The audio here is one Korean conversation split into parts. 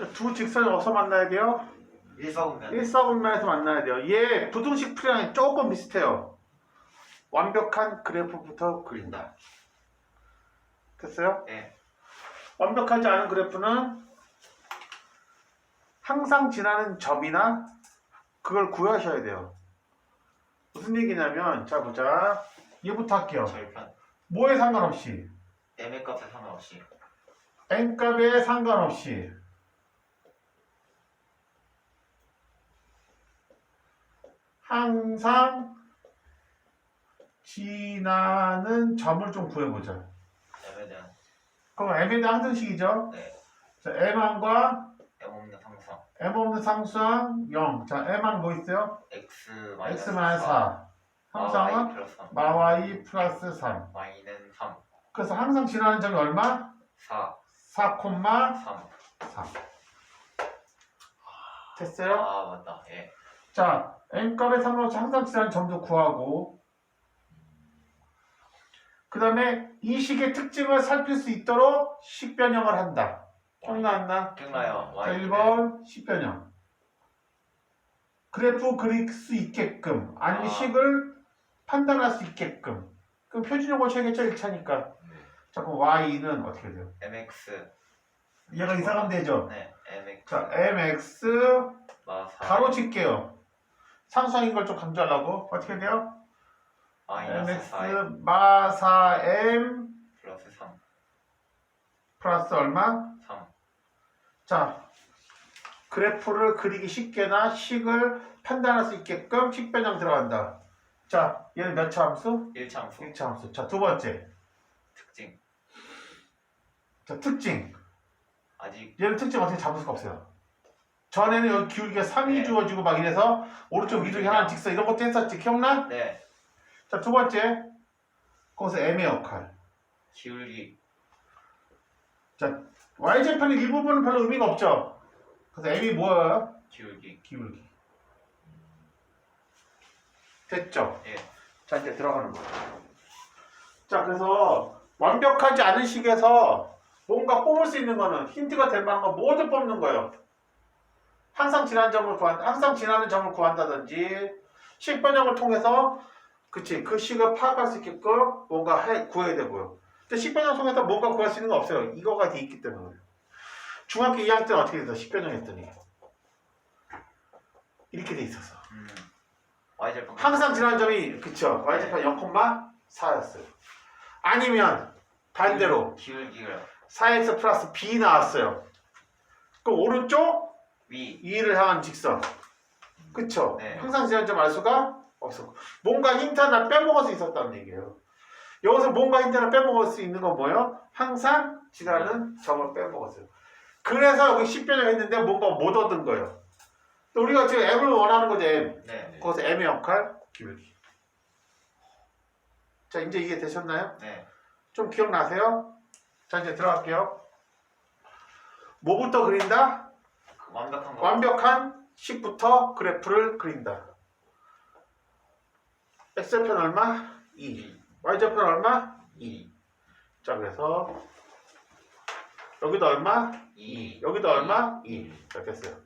자, 두 직선이 어디서 만나야 돼요? 일사분면 일사분면에서 만나야 돼요. 얘 부등식 풀이랑 조금 비슷해요. 완벽한 그래프부터 그린다. 됐어요? 네. 완벽하지 않은 그래프는 항상 지나는 점이나 그걸 구하셔야 돼요. 무슨 얘기냐면 자 보자. 얘부터 할게요. 절편 뭐에 상관없이 M의 값에 상관없이 n값에 상관없이 항상 지나는 점을 좀 구해보자. M에 대한 그럼 m에 대한 항등식이죠. 네. 자, m항과 M 없는 상상 m 없는 상수항 0. 자, m항 뭐 있어요? X x 마이너스 마이너스 4. 항상은 플러스 3 마y 플러스 3. Y는 3 그래서 항상 지나는 점이 얼마? 4 4, 3. 3 됐어요? 아 맞다 예 자, n값에 상관없이 항상 지나는 점도 구하고 그 다음에 이 식의 특징을 살필 수 있도록 식 변형을 한다. 기억나 안 나? 기억나요 자, Y는 1번 식 변형. 그래프 그릴 수 있게끔 아니면 아. 식을 판단할 수 있게끔 그럼 표준형을 쳐야겠죠 1차니까 자 그럼 y는 어떻게 돼요? MX 얘가 이상하면 되죠 네 MX 자 mx 마사 가로 칠게요 상수항인 걸 좀 강조하려고. 어떻게 돼요? 마이너스 mx 4 마사 m 플러스 3 플러스 얼마? 3 자 그래프를 그리기 쉽게나 식을 판단할 수 있게끔 식변형 들어간다. 자 얘는 몇 차 함수? 1차 함수. 1차 함수. 자 두 번째. 특징. 자 특징. 아직 얘는 특징 어떻게 잡을 수가 없어요 전에는 여기 기울기가 3이 네. 주어지고 막 이래서 오른쪽 위로 향하는 직선 이런 것도 했었지. 기억나? 네. 자 두 번째. 거기서 M의 역할. 기울기. Y절편의 일부분은 별로 의미가 없죠. 그래서 M이 뭐예요? 기울기. 기울기. 됐죠? 예. 자 이제 들어가는 거예요. 자 그래서 완벽하지 않은 식에서 뭔가 뽑을 수 있는 거는 힌트가 될 만한 거 모두 뽑는 거예요 항상 지나는 점을 구한 항상 지나는 점을 구한다든지 식변형을 통해서 그치 그 식을 파악할 수 있게끔 뭔가 해, 구해야 되고요. 근데 식변형 통해서 뭔가 구할 수 있는 거 없어요. 이거가 돼 있기 때문에. 중학교 2학년 때는 어떻게 돼서 식변형 했더니. 이렇게 돼 있었어 음. Y절편 항상 지난 점이 그쵸? y제편 0,4였어요. 아니면 반대로 기울기를 4x 플러스 b 나왔어요. 그럼 오른쪽 위 2를 향한 직선 그쵸 네. 항상 지난 점알 수가 없었고 뭔가 힌트 하나 빼먹을 수 있었다는 얘기예요 여기서 뭔가 힌트 하나 빼먹을 수 있는 건 뭐예요? 항상 지나는 점을 빼먹었어요 그래서 여기 10변형 했는데 뭔가 못 얻은 거예요 또 우리가 지금 m을 원하는 거죠 m 네 거기서 M의 역할 기울기. 자 이제 이해 되셨나요? 네. 좀 기억나세요? 자 이제 들어갈게요. 뭐부터 그린다? 완벽한 거 완벽한 식부터 그래프를 그린다. x좌편 얼마? 2. 2 y좌편 얼마? 2 자 그래서 여기도 얼마? 2 여기도 얼마? 2. 자 됐어요.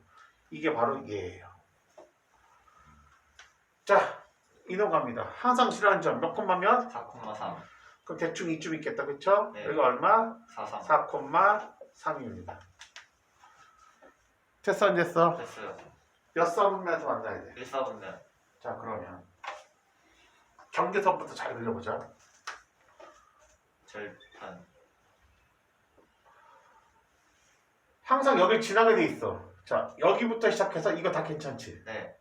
이게 바로 얘예요. 자 이동 갑니다. 항상 싫어하는 점 몇 콤마면? 4,3 그럼 대충 이쯤 있겠다 그쵸? 네. 여기가 얼마? 4 3 4,3입니다 됐어 안 됐어? 됐어요. 몇 사분면에서 만나야 돼. 1사분면 자 그러면 경계선부터 잘 그려보자. 절편 항상 여길 지나게 돼 있어. 자 여기부터 시작해서 이거 다 괜찮지? 네.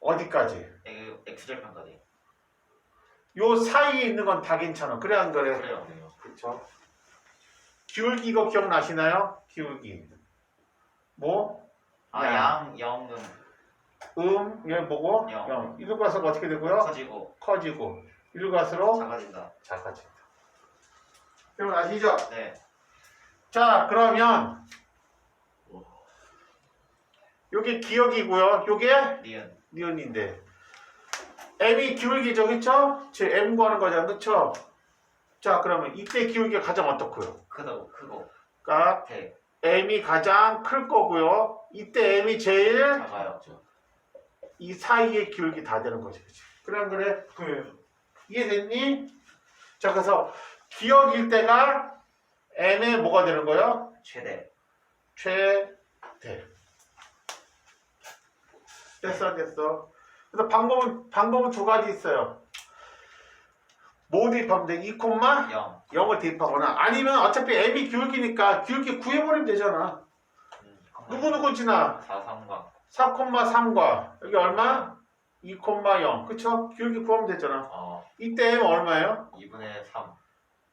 어디까지? X- X절편까지. 요 사이에 있는 건 다 괜찮아. 그래 안 그래? 그래요. 그쵸? 기울기 이거 기억나시나요? 기울기 뭐? 아양 0은 음, 얘 뭐고? 영. 0 이리로 갈수록 어떻게 되고요? 커지고 커지고 이리로 갈수록 작아진다 작아진다. 여러분 아시죠? 네 자 그러면 요게 기억이고요. 요게 니은 니은인데 m이 기울기죠, 그쵸? 제 m 구하는 거잖아, 그쵸? 자 그러면 이때 기울기가 가장 어떻고요? 크고 크고 그러니까 대 m이 가장 클 거고요. 이때 m이 제일 작아요. 이 사이의 기울기 다 되는 거지. 그치? 그래 안 그래? 그 이해됐니? 자 그래서 기억일 때가 m의 뭐가 되는 거예요? 최대. 최대. 됐어 안 됐어? 그래서 방법은 방법은 두 가지 있어요. 뭐 대입하면 돼? 2, 0. 0을 대입하거나 아니면 어차피 m이 기울기니까 기울기 구해버리면 되잖아. 누구 누구 지나? 4, 3과 4,3과 여기 얼마? 2,0 그쵸? 기울기 구하면 되잖아. 어, 이때 m 얼마예요? 2분의 3.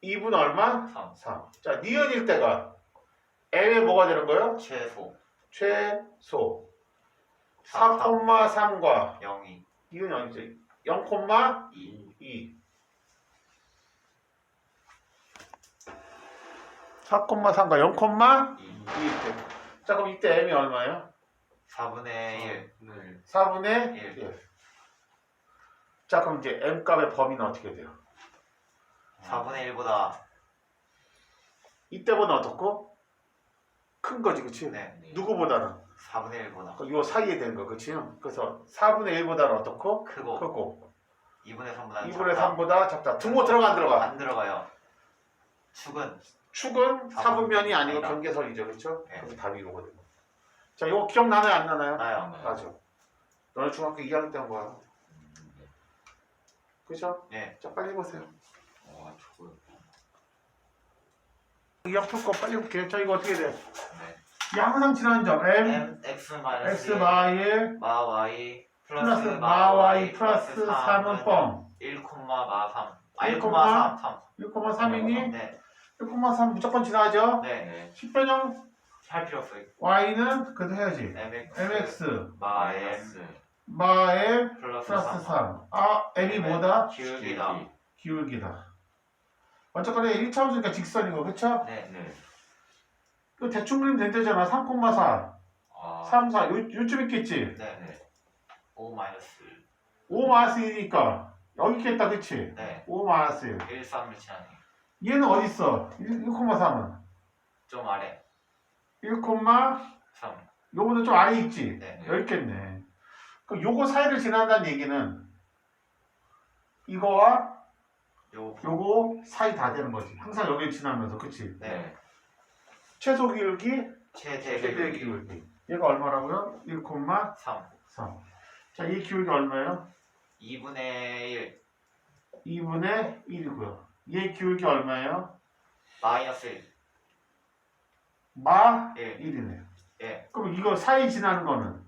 2분 얼마? 3. 3. 자, 니은일 때가 m의 뭐가 되는 거예요? 최소. 최소 4, 4,3과 0이 니은이 아니지 0,2 2. 4,3과 0,2 2. 일 때. 자, 그럼 이때 m이 얼마예요? 4분의 1. 4분의 1. 1. 자, 그럼 이제 m 값의 범위는 어떻게 돼요? 4분의 1보다 이때보다 어떻고? 큰 거지, 그치? 네. 누구보다는? 4분의 1보다 요 사이에 되는 거, 그치? 그래서 4분의 1보다는 어떻고? 크고 크고. 2분의 3보다 2분의 3보다 작다. 등호 들어가 안 들어가? 안 들어가요. 축은 축은 사분면이 아니고 아니다. 경계선이죠, 그렇죠? 네. 그래서 답이 이거거든요. 자, 이거 기억나나요, 안 나나요? 나요. 맞아. 너네 중학교 2학년 때 한 거야. 그죠? 네. 자, 빨리 해보세요. 와, 저거. 이형 풀거 빨리 볼게요. 자, 이거 어떻게 돼? 네. 이 항상 지나는 점 m, m x 마이너스 x, y, 마 y 플러스 마 y 플러스 3은 뻥. 1, 마 3. 아, 1, 1, 3, 3. 1,3이니? 네. 1,3 무조건 지나죠? 네. 10변형 할 필요 없어요. y는 그래도 해야지. mx mx, 마 m 마 m 플러스 플러스 3. 3. 아, m이 뭐다? 기울기다. 기울기다. 어쨌거나 1차원이니까 직선이고, 그쵸? 네. 이거 대충 그리면 된대잖아. 3,4, 아. 3, 4. 요, 요쯤 있겠지? 네. 5 마이너스 5 마이너스 1이니까 여기 있겠다, 그치? 네. 5 마이너스 1. 1, 3을 치하네. 얘는 어디 있어? 1,3은? 좀 아래. 1, 3. 요거보다 좀 아래 있지? 네. 여기 있겠네. 그럼 요거 사이를 지난다는 얘기는 이거와 요. 요거 사이 다 되는 거지. 항상 여기 지나면서, 그치? 네. 최소 기울기, 최대 최대 기울기 기울기. 얘가 얼마라고요? 1, 3. 3. 자, 이 기울기 얼마예요? 2분의 1 2분의 1이고요. 얘 기울기 얼마예요? 마이너스 1. 마 1. 1이네요. 예. 그럼 이거 사이 지나는 거는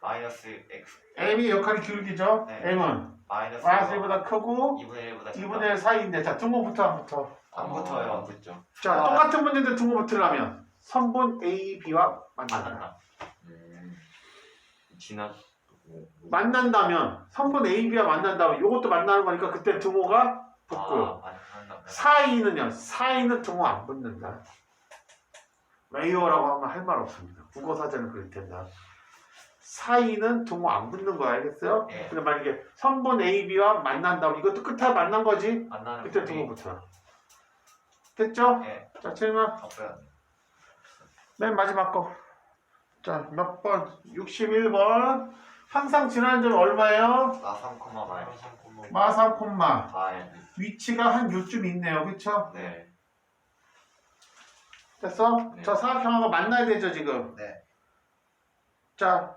마이너스 x. m이 역할이 기울기죠? 네. m은 마이너스 마이너스 1보다 크고 2분의 1보다 2분의 1 사이인데 자 등호부터 안 붙어. 안 붙어요. 안 붙죠. 자 아. 똑같은 문제인데 등호 붙으려면 선분 A, B와 만난다. 만난다. 음. 지나. 만난다면 선분 A, B와 만난다면 이것도 만나는 거니까 그때 등호가 붙고요. 아. 사이는요. 사이는 등호 안 붙는다. 왜요라고 하면 할 말 없습니다. 국어 사전은 그럴 텐다. 사이는 등호 안 붙는 거 알겠어요? 예. 근데 만약에 선분 A, B와 만난다면 이것도 끝에 만난 거지? 만나는 그때 등호 붙어. 됐죠? 예. 자, 질문. 없어요. 맨 마지막 거. 자, 몇 번? 61번. 항상 지나는 점 얼마예요? 마 3, 마이너스 마 3, 콤마. 위치가 한 요쯤 있네요. 그쵸? 네. 됐어? 네. 저 사각형하고 만나야 되죠, 지금? 네. 자,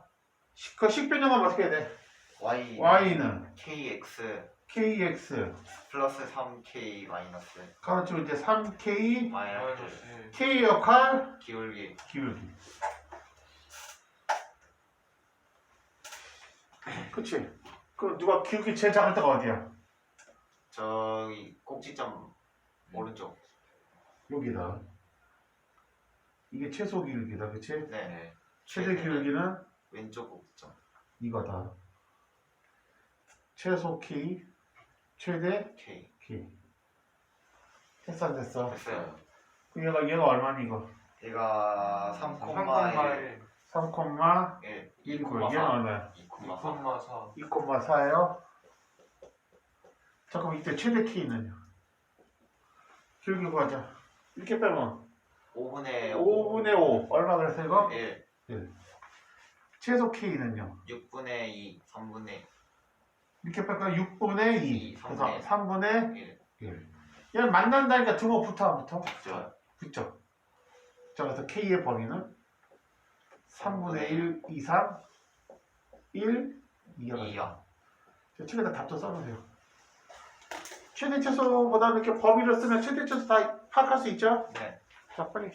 시- 그 식변형은 어떻게 돼? y y는 kx kx. 플러스 3k 마이너스 가로치고 이제 3k 마이너스 k 역할 기울기 기울기. 그치? 그럼 누가 기울기 제일 작을 때가 어디야? 저기 꼭지점 오른쪽 여기다. 이게 최소 기울기다, 그치? 네 최대 기울기는 왼쪽 꼭지점 이거다. 최소 K, 최대 k K. 됐어, 안 됐어? 됐어요 그럼 얘가, 얘가 얼마니, 이거? 얘가 3, 3,1 3, 1 1, 9. 얘는 얼마야? 2, 2,4 2,4요? 잠깐만, 이때 최대 K는요? 기울기 구하자. 이렇게 빼면. 5분의 5분의 5 얼마 그랬어 이거? 1 최소 K는요 6분의 2 3분의. 이렇게 뺄까? 6분의 2 이, 그래서 3분의 3분의 1 1 얘는 만난다니까 등호 붙어 안 붙어? 저 붙죠. 자 그래서 K의 범위는 3분의 1 이상 1 2가 2요 자, 책에다 답도 써놓으세요. 최대 최소보다는 이렇게 범위를 쓰면 최대 최소 다 파악할 수 있죠? 네. 자 빨리